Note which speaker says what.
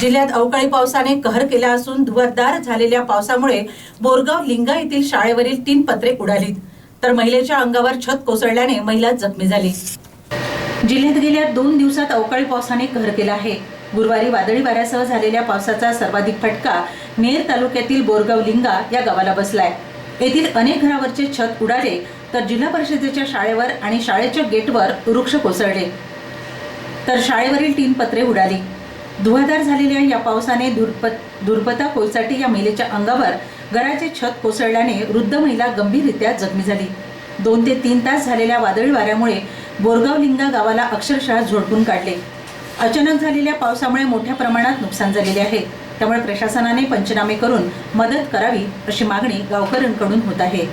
Speaker 1: जिल्ह्यात अवकाळी पावसाने कहर केला असून धुवारदार झालेल्या पावसामुळे बोरगाव लिंगा येथील शाळेवरील तीन पत्रे उडालीत. तर महिलेच्या अंगावर छत कोसळल्याने महिला जखमी झाली. जिल्ह्यात गेल्या दोन दिवसात अवकाळी पावसाने कहर केला आहे. गुरुवारी वादळी वाऱ्यासह झालेल्या पावसाचा सर्वाधिक फटका नेर तालुक्यातील बोरगाव लिंगा या गावाला बसलाय. येथील अनेक घरावरचे छत उडाले तर जिल्हा परिषदेच्या शाळेवर आणि शाळेच्या गेटवर वृक्ष कोसळले. तर शाळेवरील तीन पत्रे उडाली. धुवाधार झालेल्या या पावसाने दुर्प दुर्पता कोळसाठी या महिलेच्या अंगावर घराचे छत कोसळल्याने वृद्ध महिला गंभीररित्या जखमी झाली. दोन ते तीन तास झालेल्या वादळी वाऱ्यामुळे बोरगाव लिंगा गावाला अक्षरशः झोडपून काढले. अचानक झालेल्या पावसामुळे मोठ्या प्रमाणात नुकसान झालेले आहे. त्यामुळे प्रशासनाने पंचनामे करून मदत करावी अशी मागणी गावकऱ्यांकडून होत आहे.